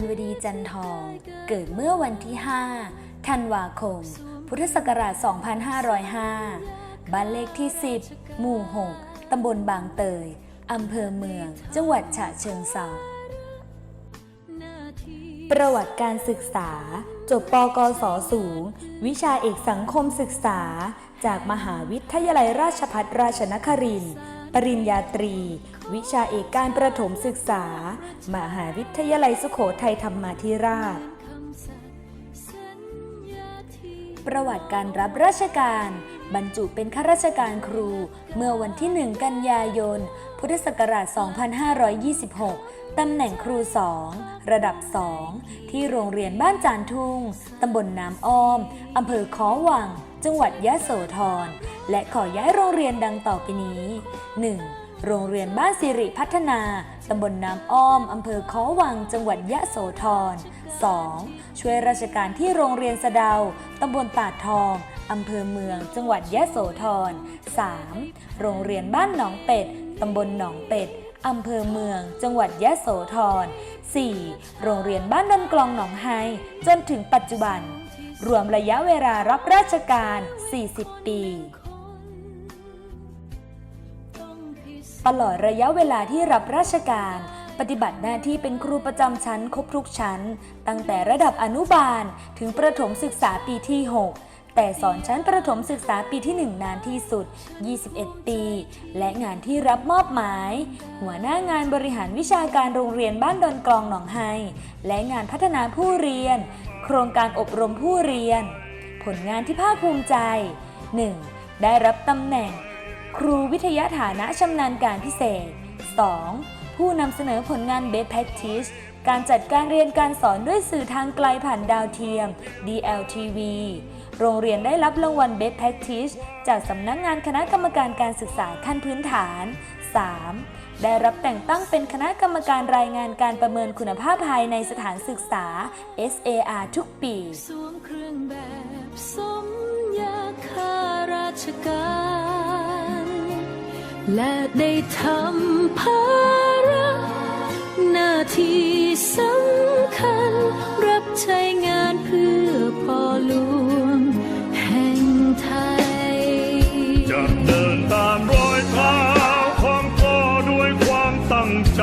างสุพรวดีจันทอง เกิดเมื่อวันที่ 5 ธันวาคม พุทธศักราช 2505 บ้านเลขที่ 10 หมู่ 6 ตำบลบางเตย อำเภอเมือง จังหวัดฉะเชิงเทราประวัติการศึกษา จบปกศสูง วิชาเอกสังคมศึกษา จากมหาวิทยาลัยราชภัฏราชนครินทร์ ปริญญาตรี วิชาเอกการประถมศึกษา มหาวิทยาลัยสุโขทัยธรรมาธิราช ประวัติการรับราชการ บรรจุเป็นข้าราชการครู เมื่อวันที่ 1 กันยายน พุทธศักราช 2526 ตำแหน่งครู2ระดับ2ที่โรงเรียนบ้านจานทุ่ง ตำบลน้ำอ้อม อำเภอค้อวัง จังหวัดยะโสธร และขอย้ายโรงเรียนดังต่อไปนี้ 1. โรงเรียนบ้านสิริพัฒนา ตำบลน้ำอ้อม อำเภอค้อวัง จังหวัดยะโสธร 2. ช่วยราชการที่โรงเรียนสะเดา ตำบลตาดทองอำเภอเมือง จังหวัดยะโสธร 3. โรงเรียนบ้านหนองเป็ด ตำบลหนองเป็ด อำเภอเมือง จังหวัดยะโสธร 4. โรงเรียนบ้านดอนกลองหนองไฮจนถึงปัจจุบัน รวมระยะเวลารับราชการ 40 ปีต้องพิสูจน์ตลอดระยะเวลาที่รับราชการ ปฏิบัติหน้าที่เป็นครูประจำชั้นครบทุกชั้น ตั้งแต่ระดับอนุบาลถึงประถมศึกษาปีที่ 6 แต่สอนชั้นประถมศึกษาปีที่ 1 นานที่สุด 21 ปี และงานที่รับมอบหมาย หัวหน้างานบริหารวิชาการโรงเรียนบ้านดอนกลองหนองไฮและงานพัฒนาผู้เรียน โครงการอบรมผู้เรียน ผลงานที่ภาคภูมิใจ 1. ได้รับตำแหน่ง ครูวิทยาฐานะชำนาญการพิเศษ 2. ผู้นำเสนอผลงาน Best Practice การจัดการเรียนการสอนด้วยสื่อทางไกลผ่านดาวเทียม DLTV โรงเรียนได้รับรางวัล Best Practice จากสำนักงานคณะกรรมการการศึกษาขั้นพื้นฐาน 3. ได้รับแต่งตั้งเป็นคณะกรรมการรายงานการประเมินคุณภาพภายในสถานศึกษา SAR ทุกปีสวมเครื่องแบบสมยาข้าราชการ และได้ทำภา ที่สำคัญ รับใช้งานเพื่อพ่อหลวงแห่งไทย จะเดินตามรอยเท้าของพ่อด้วยความตั้งใจ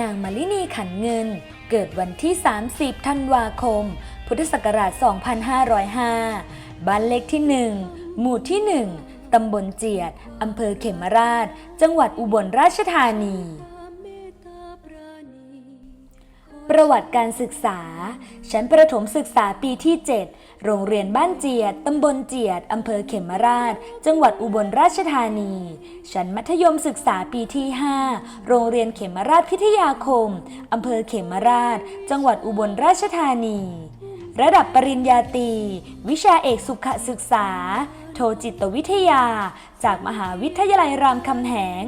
นางมาลินีขันเงิน เกิดวันที่ 30 ธันวาคม พุทธศักราช 2505 บ้านเลขที่ 1 หมู่ที่ 1ตำบลเจียด อำเภอเขมราช จังหวัดอุบลราชธานี ประวัติการศึกษา ชั้นประถมศึกษาปีที่ 7 โรงเรียนบ้านเจียด ตำบลเจียด อำเภอเขมราช จังหวัดอุบลราชธานี ชั้นมัธยมศึกษาปีที่ 5 โรงเรียนเขมราชพิทยาคม อำเภอเขมราช จังหวัดอุบลราชธานี ระดับปริญญาตรี วิชาเอกสุขศึกษา โทจิตวิทยา จากมหาวิทยาลัยรามคำแหง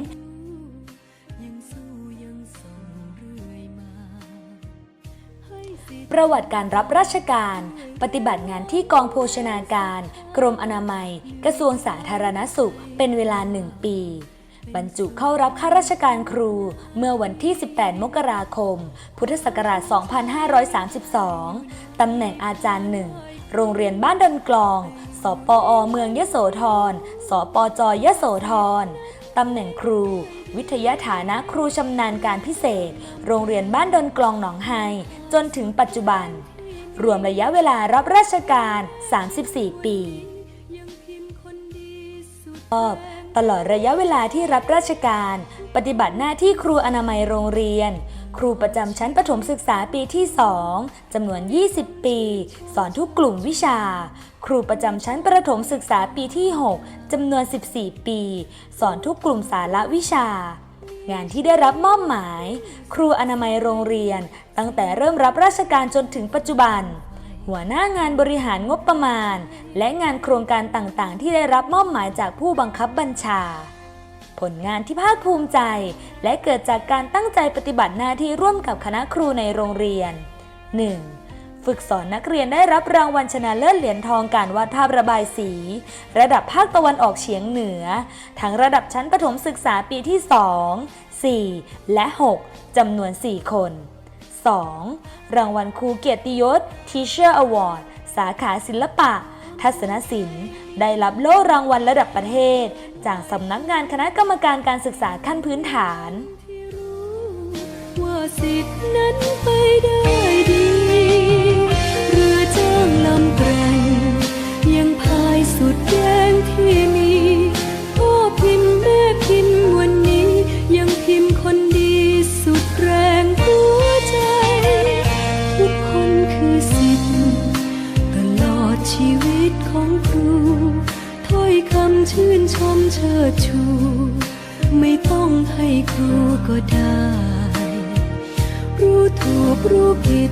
ประวัติการรับราชการ ปฏิบัติงานที่กองโภชนาการ กรมอนามัย กระทรวงสาธารณสุข เป็นเวลาหนึ่งปี บรรจุเข้ารับข้าราชการครูเมื่อวันที่ 18 มกราคม พุทธศักราช 2532 ตำแหน่งอาจารย์หนึ่ง โรงเรียนบ้านดอนกลอง สปออเมืองยโสธร สปจยโสธรตำแหน่งครู วิทยาฐานะครูชำนาญการพิเศษ โรงเรียนบ้านดอนกลองหนองไฮ จนถึงปัจจุบัน รวมระยะเวลารับราชการ 34 ปียังพิมพ์คนดีสุดรอบตลอดระยะเวลาที่รับราชการ ปฏิบัติหน้าที่ครูอนามัยโรงเรียน ครูประจำชั้นประถมศึกษาปีที่ 2จำนวน 20 ปี สอนทุกกลุ่มวิชา ครูประจำชั้นประถมศึกษาปีที่ 6จำนวน 14 ปี สอนทุกกลุ่มสาระวิชา งานที่ได้รับมอบหมาย ครูอนามัยโรงเรียน ตั้งแต่เริ่มรับราชการจนถึงปัจจุบัน หัวหน้างานบริหารงบประมาณ และงานโครงการต่างๆ ที่ได้รับมอบหมายจากผู้บังคับบัญชา ผลงานที่ภาคภูมิใจ และเกิดจากการตั้งใจปฏิบัติหน้าที่ร่วมกับคณะครูในโรงเรียน 1. ฝึกสอนนักเรียนได้รับรางวัลชนะเลิศเหรียญทองการวาดภาพระบายสี ระดับภาคตะวันออกเฉียงเหนือ ทั้งระดับชั้นประถมศึกษาปีที่ 2 4 และ 6 จำนวน 4 คน 2. รางวัลครูเกียรติยศ Teacher Award สาขาศิลปะ ทัศนศิลป์ ได้รับโล่รางวัลระดับประเทศ จากสำนักงานคณะกรรมการการศึกษาขั้นพื้นฐาน ว่าสิทธินั้นไปได้ดีางลำแกร่งยังพายสุดแรงที่มีพ่อพิมพ์แม่พิมพ์วันนี้ ยังพิมพ์คนดีสุดแรงหัวใจ ทุกคนคือสิทธิ์ ตลอดชีวิตของครูถ้อยคำชื่นชมเชิดชู ไม่ต้องให้ครูก็ได้ รู้ถูกรู้ผิด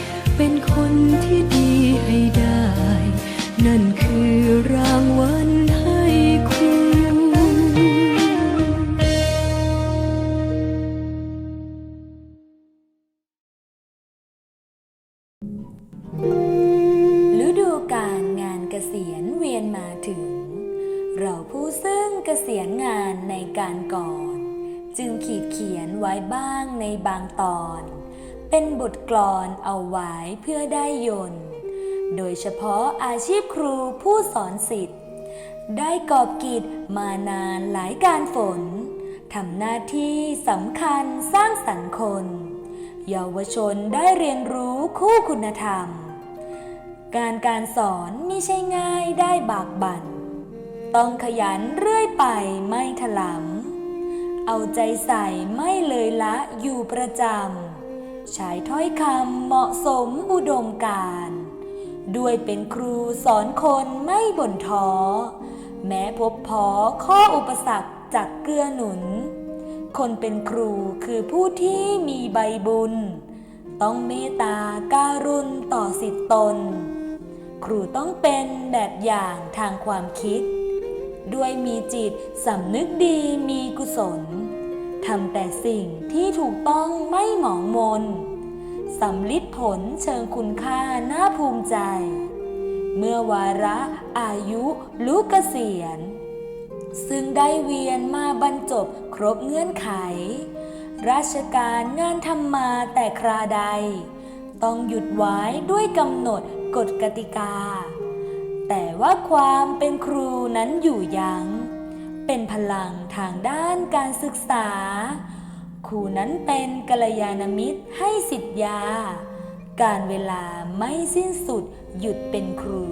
เราผู้ซึ่งเกษียณงานในการก่อน จึงขีดเขียนไว้บ้างในบางตอน เป็นบทกลอนเอาไว้เพื่อได้ยนต์โดยเฉพาะอาชีพครูผู้สอนสิทธิ์ ได้กอบกิจมานานหลายการฝนทำหน้าที่สำคัญสร้างสรรค์คนเยาวชนได้เรียนรู้คู่คุณธรรม การการสอนไม่ใช่ง่ายได้บากบัน่น ต้องขยันเรื่อยไปไม่ถลำเอาใจใส่ไม่เลยละอยู่ประจำใช้ถ้อยคำเหมาะสมอุดมการ์ด้วยเป็นครูสอนคนไม่บ่นท้อ แม้พบพอข้ออุปสรรคจากเกื้อหนุน คนเป็นครูคือผู้ที่มีใบบุญ ต้องเมตตาการุณต่อสิทธิตน ครูต้องเป็นแบบอย่างทางความคิด ด้วยมีจิตสำนึกดีมีกุศลทำแต่สิ่งที่ถูกต้องไม่หมองมนสำลิดผลเชิงคุณค่าน่าภูมิใจ เมื่อวาระอายุลุกเกษียณ ซึ่งได้เวียนมาบรรจบครบเงื่อนไข ราชการงานทำมาแต่คราใด ต้องหยุดไว้ด้วยกำหนดกฎกติกา แต่ว่าความเป็นครูนั้นอยู่ยัง้ง เป็นพลังทางด้านการศึกษา ครูนั้นเป็นกัลยาณมิตรให้สิทธยา การเวลาไม่สิ้นสุดหยุดเป็นครู